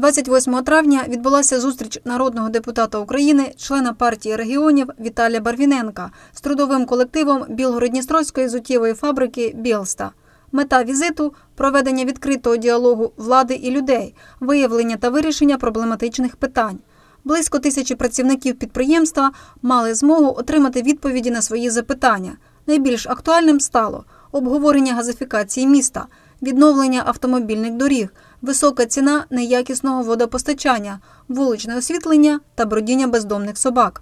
28 травня відбулася зустріч народного депутата України, члена партії регіонів Віталія Барвіненка з трудовим колективом Білгородністровської зуттєвої фабрики Білста. Мета візиту проведення відкритого діалогу влади і людей, виявлення та вирішення проблематичних питань. Близько тисячі працівників підприємства мали змогу отримати відповіді на свої запитання. Найбільш актуальним стало обговорення газифікації міста, відновлення автомобільних доріг, висока ціна неякісного водопостачання, вуличне освітлення та бродіння бездомних собак.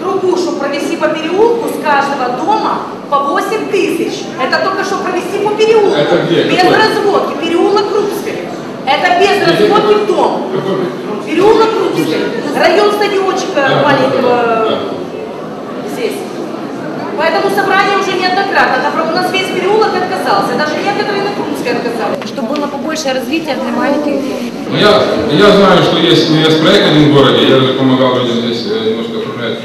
Трубу, чтобы провести по переулку с каждого дома по 8 тысяч. Это только что провести по переулку. Это где? Без Какой? разводки. Переулок Крупской. Это без разводки в дом. Переулок Крупской. Район стадиончика Да, маленького да. здесь. Поэтому собрание уже неоднократно. Нас весь переулок отказался. Даже некоторые на Крупской отказались. чтобы было побольше развития для маленьких. Ну, я, я знаю, что есть инвестпроект один в городе, я даже помогал людям здесь э, немножко оформлять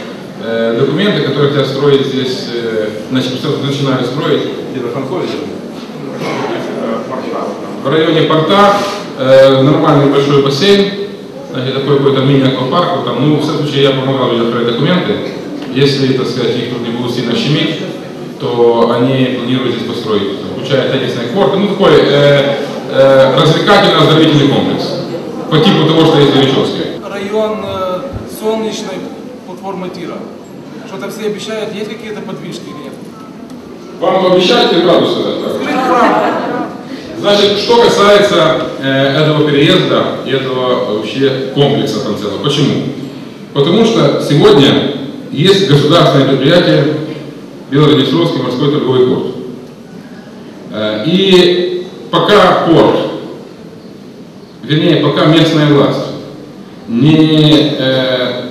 э, документы, которые хотят строить здесь, э, значит, просто начинали строить где-то в Франкове, в районе порта, э, нормальный большой бассейн, значит, такой какой-то мини-аквапарк, там, ну, в всяком случае, я помогал людям отправить документы, если, так сказать, их тут не будут сильно щемить, то они планируют здесь построить, включая теннисные корты, ну, такой э, э, развлекательно-оздоровительный комплекс, по типу того, что есть в Ильичевске. район э, солнечной платформы тира. Что-то все обещают, есть какие-то подвижки или нет? Вам правду сказать? так? Значит, что касается э, этого переезда и этого вообще комплекса там целого. Почему? Потому что сегодня есть государственное предприятие Белгород-Днестровский морской торговый порт. Э, и пока порт, вернее, пока местная власть не э,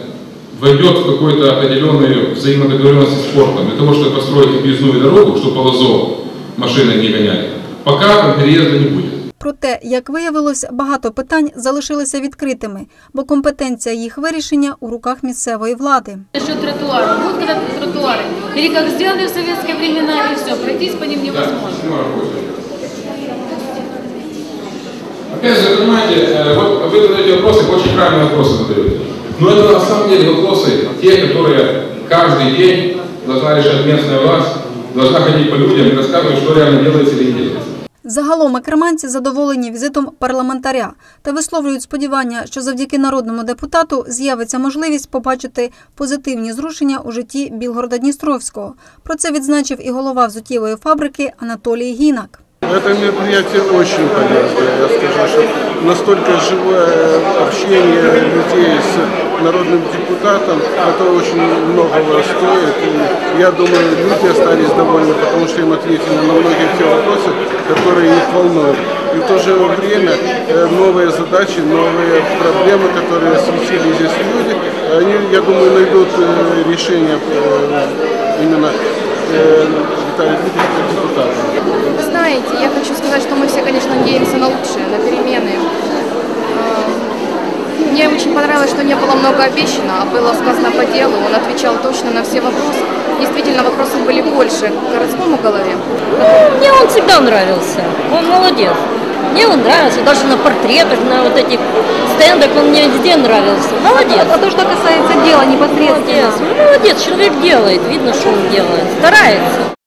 войдет в какую-то определенную взаимодоговоренность с портом для того, чтобы построить объездную дорогу, чтобы по лозо машины не гоняли, пока там переезда не будет. Проте, як виявилось, багато питань залишилися відкритими, бо компетенція їх вирішення у руках місцевої влади. Насчет тротуара. Вот когда тротуары. Или как сделали в советские времена, и все, пройтись по ним невозможно. Опять же, понимаете, э, вот вы задаете вопросы, очень правильные вопросы задаете. Но это на самом деле вопросы, те, которые каждый день должна решать местная власть, должна ходить по людям и рассказывать, что реально делается или не делается. Загалом акерманці задоволені візитом парламентаря та висловлюють сподівання, що завдяки народному депутату з'явиться можливість побачити позитивні зрушення у житті Білгорода Дністровського. Про це відзначив і голова взуттєвої фабрики Анатолій Гінак. Это мероприятие очень полезное. Я скажу, что настолько живое общение людей с народным депутатом, это очень многого стоит. И я думаю, люди остались довольны, потому что им ответили на многие те вопросы, которые их волнуют. И в то же время э, новые задачи, новые проблемы, которые осветили здесь люди, они, я думаю, найдут э, решение э, именно Виталия Дмитриевича депутата. Вы знаете, я хочу сказать, что мы все, конечно, надеемся на лучшее, на перемены. Э, Мне очень понравилось, что не было много обещано, а было сказано по делу. Он отвечал точно на все вопросы. Действительно, вопросы были больше к городскому голове. Мне он всегда нравился. Он молодец. Мне он нравился. Даже на портретах, на вот этих стендах он мне везде нравился. Молодец. А то, что касается дела непосредственно. Молодец. Ну, молодец. Человек делает. Видно, что он делает. Старается.